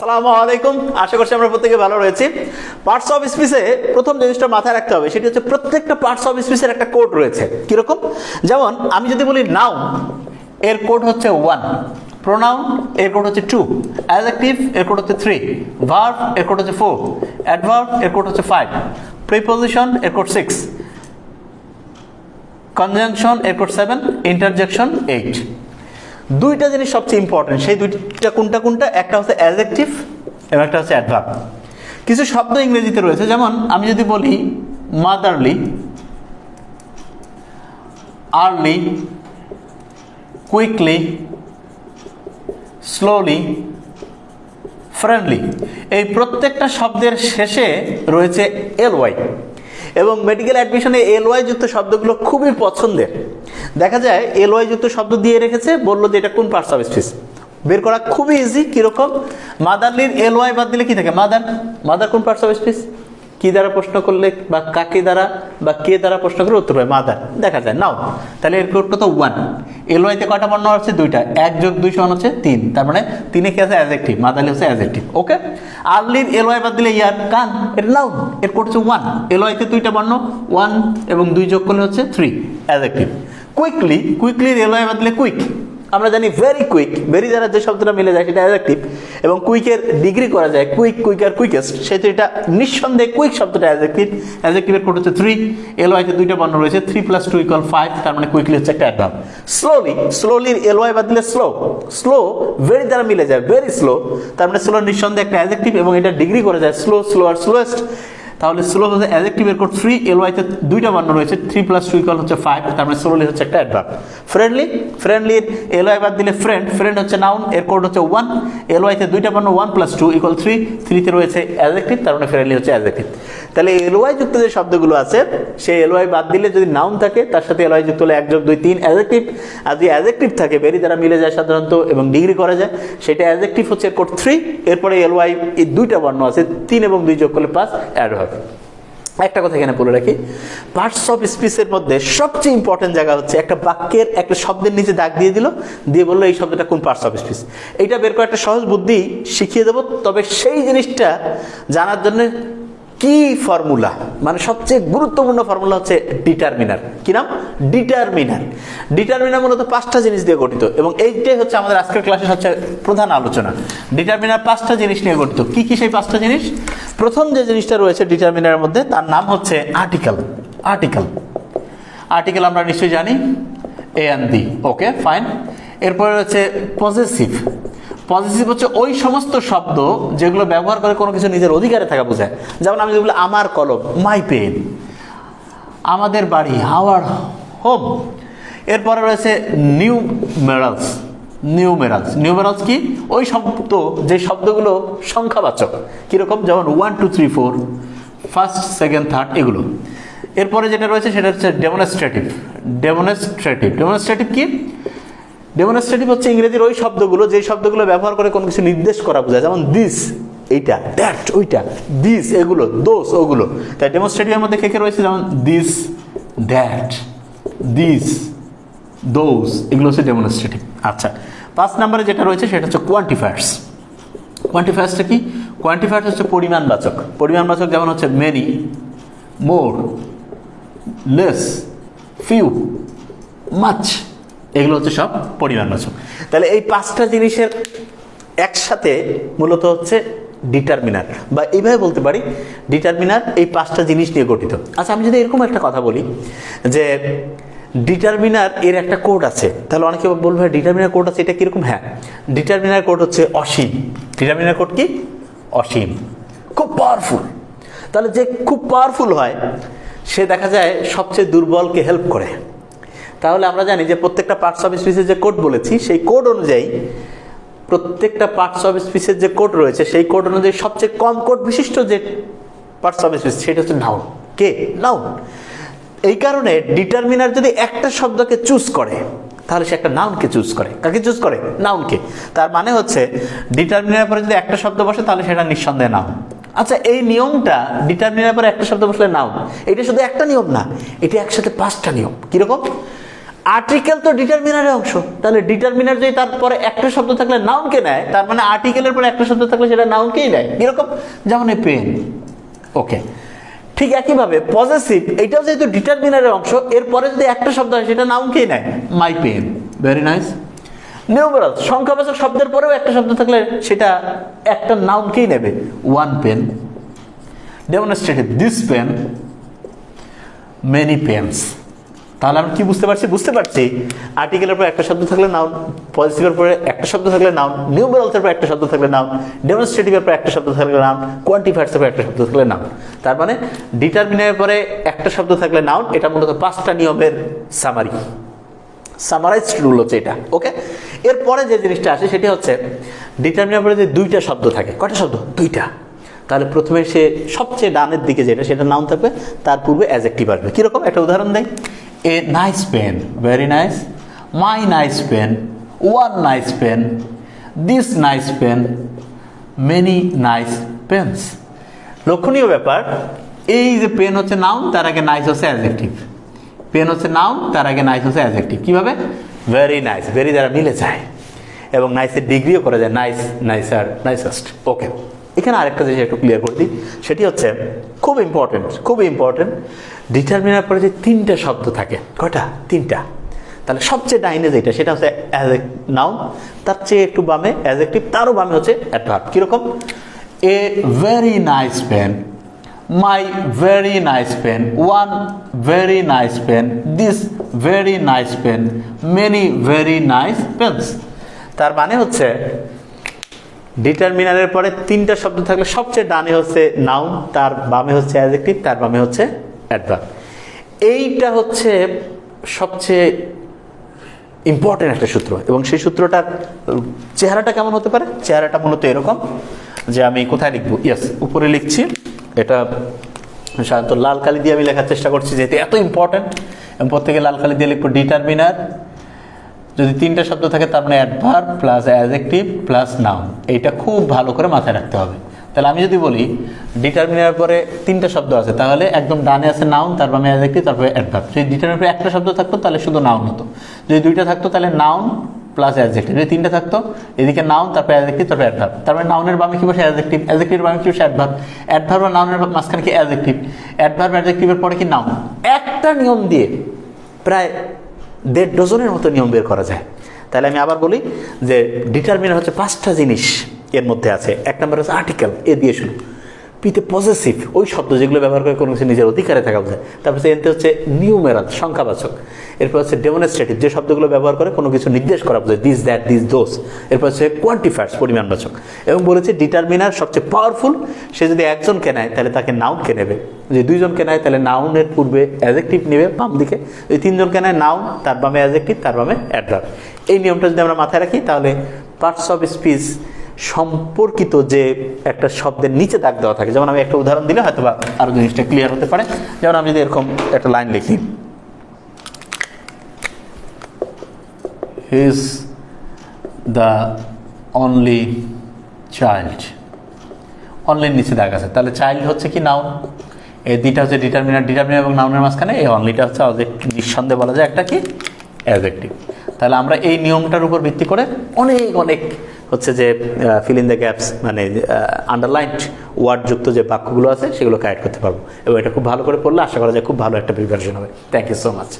আসসালামু আলাইকুম। আশা করছি আমরা প্রত্যেকে ভালো রয়েছি। পার্টস অফ স্পিচে প্রথম জিনিসটা মাথায় রাখতে হবে, সেটি হচ্ছে প্রত্যেকটা পার্টস অফ স্পিচের একটা কোড রয়েছে। কীরকম? যেমন, আমি যদি বলি নাউন এর কোড হচ্ছে ওয়ান প্রোনাউন এর কোড হচ্ছে টু অ্যাডজেক্টিভ এর কোড হচ্ছে থ্রি ভার্ব এর কোড হচ্ছে ফোর অ্যাডভার্ব এর কোড হচ্ছে ফাইভ প্রিপোজিশন এর কোড সিক্স কনজাংশন এর কোড সেভেন ইন্টারজেকশন এইট দুইটা জিনিস সবচেয়ে ইম্পর্টেন্ট সেই দুইটা কোনটা কোনটা? একটা হচ্ছে অ্যাডজেক্টিভ এবং একটা হচ্ছে অ্যাডভার্ব কিছু শব্দ ইংরেজিতে রয়েছে, যেমন আমি যদি বলি motherly early quickly slowly friendly এই প্রত্যেকটা শব্দের শেষে রয়েছে এল ওয়াই এবং মেডিকেল অ্যাডমিশনে এলওয়াই যুক্ত শব্দগুলো খুবই পছন্দের। দেখা যায় এলওয়াই যুক্ত শব্দ দিয়ে রেখেছে, বলল যে এটা কোন পার্টস অফ স্পিচ বের করা খুবই ইজি কীরকম? মাদারলির এল ওয়াই বাদ দিলে কি থাকে? মাদার মাদার কোন পার্টস অফ স্পিচ কি দ্বারা প্রশ্ন করলে বা কাকে দ্বারা বা কে দ্বারা প্রশ্ন করলে উত্তর হয় মাদার। দেখা যায়, নাও। তাহলে এর কোড তো ওয়ান এল ওয়াইতে কয়টা বর্ণ আছে দুইটা। এক যোগ দুই সমান হচ্ছে তিন। তার মানে তিনে কি আছে? অ্যাজেক্টিভ মাদালি হচ্ছে অ্যাজেক্টিভ ওকে আর্লির এল ওয়াই বাদ দিলে ইয়ার কান, এর নাও এর হচ্ছে ওয়ান এল ওয়াইতে দুইটা বর্ণ ওয়ান এবং দুই যোগ করলে হচ্ছে থ্রি অ্যাজেক্টিভ কুইকলি ওয়াই বাদ দিলে কুইক আমরা জানি ভেরি কুইক ভেরি দ্বারা যে শব্দটা মিলে যায় সেটা অ্যাডজেক্টিভ এবং কুইকের ডিগ্রি করা যায় কুইক কুইক আর কুইকেস্ট সেহেতু এটা নিঃসন্দেহে কুইক শব্দটা অ্যাডজেক্টিভ অ্যাডজেক্টিভের কোড হচ্ছে থ্রি এল ওয়াইতে দুইটা বর্ণ রয়েছে three plus two equal five তার মানে কুইকলি হচ্ছে একটা অ্যাডভার্ব স্লোলি স্লোলির এল ওয়াই বাদ দিলে স্লো স্লো ভেরি দ্বারা মিলে যায় ভেরি স্লো তার মানে স্লো নিঃসন্দেহে একটা অ্যাডজেক্টিভ এবং এটা ডিগ্রি করা যায় স্লো স্লো আর স্লোয়েস্ট তাহলে স্লো হচ্ছে অ্যাডজেক্টিভের কোড থ্রি এল ওয়াইতে দুইটা বর্ণ রয়েছে থ্রি প্লাস টু ইকুয়াল হচ্ছে ফাইভ তার মানে স্লোলি হচ্ছে একটা অ্যাডভার্ব ফ্রেন্ডলি ফ্রেন্ডলির এল ওয়াই বাদ দিলে ফ্রেন্ড ফ্রেন্ড হচ্ছে নাউন এর কোড হচ্ছে ওয়ান এল ওয়াইতে দুইটা বর্ণ one plus two equal three থ্রিতে রয়েছে অ্যাডজেক্টিভ তার মানে ফ্রেন্ডলি হচ্ছে অ্যাডজেক্টিভ তাহলে এল ওয়াই যুক্ত যে শব্দগুলো আছে, সেই এল ওয়াই বাদ দিলে যদি নাউন থাকে, তার সাথে এল ওয়াই যুক্ত হলে এক যোগ দুই, তিন অ্যাডজেক্টিভ আর যদি অ্যাডজেক্টিভ থাকে বেরি দ্বারা মিলে যায় সাধারণত এবং ডিগ্রি করা যায়, সেটা অ্যাডজেক্টিভ হচ্ছে কোড থ্রি এরপরে এল ওয়াই এই দুইটা বর্ণ আছে, তিন এবং দুই যোগ করলে পাঁচ অ্যাড হবে একটা কথা এখানে বলে রাখি। পার্টস অফ স্পিচের মধ্যে সবচেয়ে ইম্পর্টেন্ট জায়গা হচ্ছে একটা বাক্যের একটা শব্দের নিচে দাগ দিয়ে দিল, দিয়ে বলল এই শব্দটা কোন পার্টস অফ স্পিচ এইটা বের করে একটা সহজ বুদ্ধি, শিখিয়ে দেবো। তবে সেই জিনিসটা জানার জন্য কি ফর্মুলা? মানে সবচেয়ে গুরুত্বপূর্ণ ফর্মুলা হচ্ছে ডিটারমিনার। কি নাম? ডিটারমিনার। ডিটারমিনার মূলত পাঁচটা জিনিস দিয়ে গঠিত এবং এইটাই হচ্ছে আমাদের আজকের ক্লাসের হচ্ছে প্রধান আলোচনা। ডিটারমিনার পাঁচটা জিনিস নিয়ে গঠিত। কি কি সেই পাঁচটা জিনিস? প্রথম যে জিনিসটা রয়েছে ডিটারমিনারের মধ্যে, তার নাম হচ্ছে আর্টিকেল। আর্টিকেল। আর্টিকেল আমরা নিশ্চয়ই জানি, এ অ্যান্ড দি ওকে, ফাইন। এরপরে রয়েছে পজিটিভ পজিটিভ হচ্ছে ওই সমস্ত শব্দ যেগুলো ব্যবহার করে কোনো কিছু নিজের অধিকারে থাকা বোঝায়। যেমন আমি যদি বলি, আমার কলম মাই পেন আমাদের বাড়ি আওয়ার হোম এরপরে রয়েছে numerals numerals numerals কি? ওই শব্দ, যে শব্দগুলো সংখ্যাবাচক। কীরকম? যেমন one two three four first second third এগুলো। এরপরে যেটা রয়েছে, সেটা হচ্ছে ডেমনস্ট্রেটিভ ডেমনস্ট্রেটিভ ডেমনস্ট্রেটিভ কি? ডেমনস্ট্রেটিভ হচ্ছে ইংরেজির ওই শব্দগুলো যে শব্দগুলো ব্যবহার করে কোনো কিছু নির্দেশ করা বোঝায়। যেমন দিস এইটা দ্যাট ওইটা দিস এগুলো দোষ ওগুলো। তাই ডেমনস্ট্রেটিভের মধ্যে কে কে রয়েছে? যেমন দিস দ্যাট দিস দোজ এগুলো হচ্ছে ডেমনস্ট্রেটিভ আচ্ছা পাঁচ নম্বরে যেটা রয়েছে সেটা হচ্ছে কোয়ান্টিফায়ার্স কোয়ান্টিফায়ার্সটা কি? কোয়ান্টিফায়ার্স হচ্ছে পরিমাণবাচক। পরিমাণবাচক যেমন হচ্ছে many more less few much এগুলো হচ্ছে সব পরিমাণবাচক। তাহলে এই পাঁচটা জিনিসের একসাথে মূলত হচ্ছে ডিটারমিনার বা এইভাবে বলতে পারি, ডিটারমিনার এই পাঁচটা জিনিস নিয়ে গঠিত। আচ্ছা আমি যদি এরকম একটা কথা বলি যে ডিটারমিনার এর একটা কোড আছে, তাহলে অনেকে বলবে ডিটারমিনার কোড আছে, এটা কীরকম? হ্যাঁ ডিটারমিনার কোড হচ্ছে অসীম। ডিটারমিনার কোড কি? অসীম। খুব পাওয়ারফুল তাহলে যে খুব পাওয়ারফুল হয়, সে দেখা যায় সবচেয়ে দুর্বলকে হেল্প করে। তাহলে আমরা জানি যে প্রত্যেকটা পার্টস অফ স্পিচের যে কোড বলেছি, সেই কোড অনুযায়ী প্রত্যেকটা পার্টস অফ স্পিচের যে কোড রয়েছে, সেই কোড অনুযায়ী সবচেয়ে কম কোড বিশিষ্ট যে পার্টস অফ স্পিচ সেটা হচ্ছে নাউন কে? নাউন এই কারণে ডিটারমিনার যদি একটা শব্দকে চুজ করে, তাহলে সে একটা নাউনকে চুজ করে। কাকে চুজ করে? নাউনকে তার মানে হচ্ছে ডিটারমিনার পরে যদি একটা শব্দ বসে, তাহলে সেটা নিঃসন্দেহে নাউন আচ্ছা এই নিয়মটা ডিটারমিনার পরে একটা শব্দ বসলে নাউন এটা শুধু একটা নিয়ম না, এটা একসাথে পাঁচটা নিয়ম। কীরকম? আর্টিকেল তো ডিটারমিনারের অংশ। তাহলে ডিটারমিনার যদি তারপরে একটা শব্দ থাকলে নাউনকে নেয়, তার মানে আর্টিকেলের পরে একটা শব্দ থাকলে সেটা নাউনকেই নেয়। এরকম যেমন এই পেন ওকে ঠিক একইভাবে পজিটিভ এটাও যেহেতু ডিটারমিনারের অংশ, এরপরে যদি একটা শব্দ হয়, সেটা নাউনকেই নেয়। My pen very nice numeral সংখ্যাবাচক শব্দের পরেও একটা শব্দ থাকলে সেটা একটা নাউনকেই নেবে। One pen demonstrative this pen many pens তাহলে আমি কি বুঝতে পারছি? বুঝতে পারছি। আর্টিকেলের পর একটা শব্দ থাকলে নাউন পজিটিভের পরে একটা শব্দ থাকলে নাউন নিউমেরালসের পর একটা শব্দ থাকলে নাউন ডেমনস্ট্রেটিভের পর একটা শব্দ থাকলে নাউন কোয়ান্টিফায়ার্সের পর একটা শব্দ থাকলে নাউন তার মানে ডিটারমিনের পরে একটা শব্দ থাকলে নাউন এটা মূলত পাঁচটা নিয়মের সামারি সামারাইজড রুল হচ্ছে এটা ওকে এরপরে যে জিনিসটা আসে সেটি হচ্ছে ডিটারমিনার পরে যে দুইটা শব্দ থাকে, কয়টা শব্দ? দুইটা। তাহলে প্রথমে সে সবচেয়ে ডানের দিকে যেটা, সেটা নাউন থাকবে, তার পূর্বে অ্যাজেক্টিভ আসবে। কীরকম? একটা উদাহরণ দেয় a nice pen very nice my nice pen one nice pen this nice pen many nice pens লক্ষণীয় ব্যাপার, এই যে পেন হচ্ছে নাউন তার আগে নাইস হচ্ছে অ্যাজেক্টিভ পেন হচ্ছে নাউন তার আগে নাইস হচ্ছে অ্যাজেক্টিভ কীভাবে? ভেরি নাইস ভেরি দ্বারা মিলে যায়। এবং নাইসের ডিগ্রিও করা যায় নাইস নাইসার নাইসেস্ট ওকে এখানে আরেকটা জিনিস একটু ক্লিয়ার করে দিই, সেটি হচ্ছে খুব ইম্পর্টেন্ট খুব ইম্পর্টেন্ট ডিটারমিনার পরে যে তিনটা শব্দ থাকে। কয়টা? তিনটা। তাহলে সবচেয়ে ডাইনে যেটা, সেটা হচ্ছে অ্যাজ নাউন তার চেয়ে একটু বামে অ্যাজেক্টিভ তারও বামে হচ্ছে অ্যাডভার্ব কীরকম? A very nice pen my very nice pen one very nice pen this very nice pen many very nice pens তার মানে হচ্ছে ডিটারমিনারের পরে তিনটা শব্দ থাকলে সবচেয়ে ডানে হচ্ছে নাউন তার বামে হচ্ছে অ্যাডজেক্টিভ তার বামে হচ্ছে অ্যাডভার্ব এইটা হচ্ছে সবচেয়ে ইম্পর্টেন্ট একটা সূত্র এবং সেই সূত্রটার, চেহারাটা কেমন হতে পারে? চেহারাটা মূলত এরকম যে আমি কোথায় লিখব? ইয়েস উপরে লিখছি, এটা সাধারণত লাল কালি দিয়ে আমি লেখার চেষ্টা করছি যেহেতু এত ইম্পর্টেন্ট এবং প্রত্যেকে লাল কালি দিয়ে লিখব ডিটারমিনার যদি তিনটা শব্দ থাকে, তার মানে adverb plus adjective plus noun এইটা খুব ভালো করে মাথায় রাখতে হবে। তাহলে আমি যদি বলি ডিটারমিনার পরে তিনটা শব্দ আছে, তাহলে একদম ডানে আছে নাউন তার বামে অ্যাজেক্টিভ তারপরে অ্যাডভার্ব যদি ডিটারমিনার পরে একটা শব্দ থাকতো, তাহলে শুধু নাউন হতো। যদি দুইটা থাকতো, তাহলে নাউন প্লাস অ্যাজেক্টিভ যদি তিনটা থাকতো, এদিকে নাউন তারপরে অ্যাজেক্টিভ তারপরে অ্যাডভার্ব তারপরে নাউনের বামে কি বসে অ্যাজেক্টিভ অ্যাজেক্টিভের বামে কি বসে অ্যাডভার্ব অ্যাডভার্ব আর নাউনের মাঝখানে কি অ্যাজেক্টিভ অ্যাডভার্ব অ্যাজেক্টিভের পরে কি নাউন একটা নিয়ম দিয়ে প্রায় দেড় ডজনের মতো নিয়ম বের করা যায়। তাহলে আমি আবার বলি যে ডিটারমিনার হচ্ছে পাঁচটা জিনিস এর মধ্যে আছে। এক নম্বর হচ্ছে আর্টিকেল এ দিয়ে শুরু। পিতে পজিটিভ ওই শব্দ যেগুলো ব্যবহার করে কোনো কিছু নিজের অধিকারে থাকা বোঝায়। তারপর এনতে হচ্ছে নিউমেরাল সংখ্যাবাচক। এরপর হচ্ছে ডেমনস্ট্রেটিভ যে শব্দগুলো ব্যবহার করে কোনো কিছু নির্দেশ করা বোঝায়। দিস দ্যাট দিস দোস এরপর হচ্ছে কোয়ান্টিফায়ার্স পরিমাণবাচক। এবং বলেছে ডিটারমিনার সবচেয়ে পাওয়ারফুল সে যদি একজনকে নেয়, তাহলে তাকে নাউনকে নেবে। যদি দুইজনকে নেয়, তাহলে নাউনের পূর্বে অ্যাজেক্টিভ নেবে বাম দিকে। যদি তিনজনকে নেয় নাউন তার বামে অ্যাজেক্টিভ তার বামে অ্যাডভার্ব এই নিয়মটা যদি আমরা মাথায় রাখি, তাহলে পার্টস অফ স্পিচ সম্পর্কিত যে একটা শব্দের নিচে দাগ দেওয়া থাকে। যেমন আমি একটা উদাহরণ দিলে হয়তো বা আরও জিনিসটা ক্লিয়ার হতে পারে। যেমন আমি যদি এরকম একটা লাইন লিখি। হিজ দ্য অনলি চাইল্ড অনলির নিচে দাগ আছে। তাহলে চাইল্ড হচ্ছে কি নাউন এই দুইটা হচ্ছে ডিটারমিনার ডিটারমিনার এবং নাউনের মাঝখানে এই অনলিটা হচ্ছে নিঃসন্দেহে বলা যায় একটা কি? অ্যাজেক্টিভ তাহলে আমরা এই নিয়মটার উপর ভিত্তি করে অনেক অনেক হচ্ছে যে ফিল ইন দ্য গ্যাপস মানে আন্ডারলাইন্ড ওয়ার্ডযুক্ত যে বাক্যগুলো আছে, সেগুলো কারেক্ট করতে পারব। এবং এটা খুব ভালো করে পড়লে আশা করা যায় খুব ভালো একটা প্রিপারেশন হবে। Thank you so much